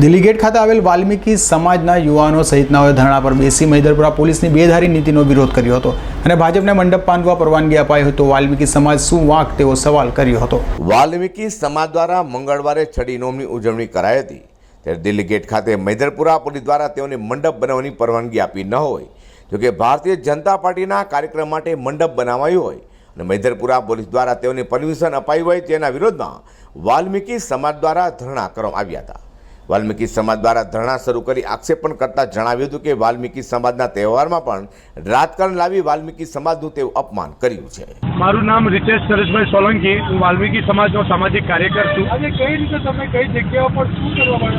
Delhi gate ખાતે આવેલ વાલ્મીકી સમાજના યુવાનો સહિતનાઓએ ધરણા પર બેસી મૈદરપુરા પોલીસની બેધારી નીતિનો વિરોધ કર્યો હતો અને ભાજપને મંડપ બાંધવા પરવાનગી અપાઈ હોય તો વાલ્મીકી સમાજ શું વાંક તેવો સવાલ કર્યો હતો. વાલ્મીકી સમાજ દ્વારા મંગળવારે છડી નોમની ઉજવણી કરાઈ હતી. ત્યારે દિલ્હી ગેટ ખાતે મૈદરપુરા પોલીસ દ્વારા તેઓને મંડપ બનાવવાની પરવાનગી આપી ન હોય જોકે ભારતીય જનતા પાર્ટીના કાર્યક્રમ માટે મંડપ બનાવાયું હોય અને મૈદરપુરા પોલીસ દ્વારા તેઓને પરમિશન અપાઈ હોય તેના વિરોધમાં વાલ્મીકી સમાજ દ્વારા ધરણા કરવામાં આવ્યા હતા. વાલ્મીકી સમાજ દ્વારા ધરણા શરૂ કરી આક્ષેપ પણ કરતા જણાવ્યું હતું કે વાલ્મીકી સમાજના તહેવારમાં પણ રાજકારણ લાવી વાલ્મીકી સમાજનું તેવું અપમાન કર્યું છે. મારું નામ રિતેશ સરેશભાઈ સોલંકી હું વાલ્મીકી સમાજનો સામાજિક કાર્યકર છું. આજે કઈ રીતે તમે કઈ જગ્યાઓ પર શું કરવા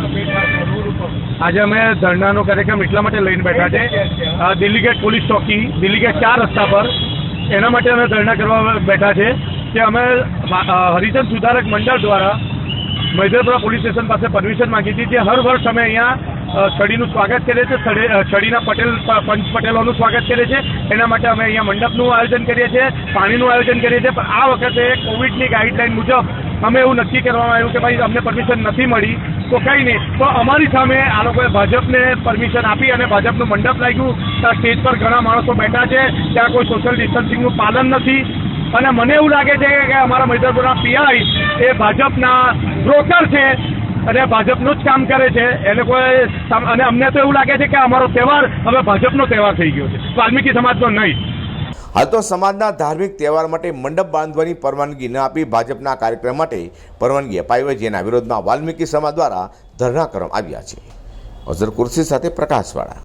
આજે અમે ધરણાનો કાર્યક્રમ એટલા માટે લઈને બેઠા છે. દિલ્હી ગેટ પોલીસ ચોકી દિલ્હી ગેટ ચાર રસ્તા પર. એના માટે અમે ધરણા કરવા બેઠા છે. કે અમે હરિજન સુધારક મંડળ દ્વારા મૈદરપુરા પોલીસ સ્ટેશન પાસે પરમિશન માંગી હતી. જે હર વર્ષ અમે અહીંયા છડીનું સ્વાગત કરીએ છીએ. છડી- અ, છડીના પટેલ પંચ પટેલોનું સ્વાગત કરીએ છીએ. એના માટે અમે અહીંયા મંડપનું આયોજન કરીએ છીએ પાણીનું આયોજન કરીએ છીએ. પણ આ વખતે કોવિડની ગાઈડલાઈન મુજબ અમે એવું નક્કી કરવામાં આવ્યું કે ભાઈ અમને પરમિશન નથી મળી. તો કંઈ નહીં. તો અમારી સામે આ લોકોએ ભાજપને પરમિશન આપી અને ભાજપનું મંડપ લાગ્યું. ત્યાં સ્ટેજ પર ઘણા માણસો બેઠા છે. ત્યાં કોઈ સોશિયલ ડિસ્ટન્સિંગનું પાલન નથી. અને મને એવું લાગે છે કે અમારા મૈદરપુરના પીઆઈ એ ભાજપના બ્રોકર છે અને ભાજપનું જ કામ કરે છે. એને કોઈ અને અમને તો એવું લાગે છે કે અમારો તહેવાર હવે ભાજપનો તહેવાર થઈ ગયો છે. વાલ્મીકી સમાજનો નહીં. હાલ તો સમાજના ધાર્મિક તહેવાર માટે મંડપ બાંધવાની પરવાનગી ન આપી ભાજપના કાર્યક્રમ માટે પરવાનગી અપાઈ હોય જેના વિરોધમાં વાલ્મીકી સમાજ દ્વારા ધરણા કરવામાં આવ્યા છે. અઝર કુર્સી સાથે પ્રકાશવાળા.